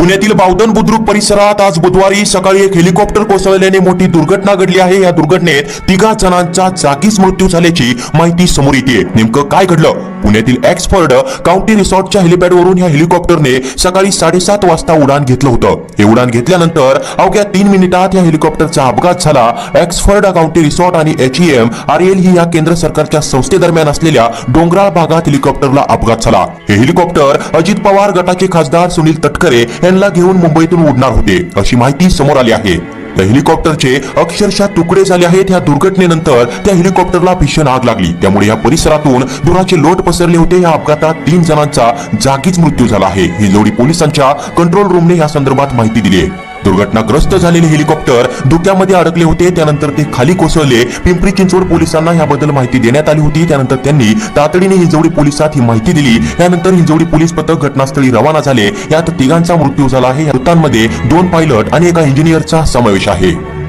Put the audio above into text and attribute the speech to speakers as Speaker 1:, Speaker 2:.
Speaker 1: पुण्यातील बावधन बुद्रुक परिसरात आज बुधवारी सकाळी एक हेलिकॉप्टर कोसळल्याने मोठी दुर्घटना घडली आहे. या दुर्घटनेत तिघा जणांचा जागीच मृत्यू झाल्याची माहिती समोर येते. नेमकं काय घडलं? पुण्यातील एक्सफर्ड काउंटी रिसॉर्टच्या हेलिपॅडवरून या हेलिकॉप्टरने सकाळी साडेसात वाजता उडान घेतलं होतं. हे उडान घेतल्यानंतर अवघ्या तीन मिनिटात या हेलिकॉप्टरचा अपघात झाला. एक्सफर्ड काउंटी रिसॉर्ट आणि एच एम आर एल ही या केंद्र सरकारच्या संस्थेदरम्यान असलेल्या डोंगराळ भागात हेलिकॉप्टरला अपघात झाला. हे हेलिकॉप्टर अजित पवार गटाचे खासदार सुनील तटकरे यांना घेऊन मुंबईतून उडणार होते अशी माहिती समोर आली आहे. त्या हेलिकॉप्टरचे अक्षरशः तुकडे झाले आहेत या दुर्घटनेनंतर त्या हेलिकॉप्टरला भीषण आग लागली. त्यामुळे या परिसरातून धुराचे लोट पसरले होते. या अपघातात तीन जणांचा जागीच मृत्यू झाला आहे. ही जोडी पोलिसांच्या कंट्रोल रूमने या संदर्भात माहिती दिली आहे. दुर्घटनाग्रस्त झालेले हेलिकॉप्टर धुक्यामध्ये अडकले होते. त्यानंतर ते खाली कोसळले. पिंपरी चिंचवड पोलिसांना याबद्दल माहिती देण्यात आली होती. त्यानंतर त्यांनी तातडीने हिंजवडी पोलिसात ही माहिती दिली. त्यानंतर हिंजवडी पोलीस पथक घटनास्थळी रवाना झाले. यात तिघांचा मृत्यू झाला आहे. या मृतांमध्ये दोन पायलट आणि एका इंजिनियरचा समावेश आहे.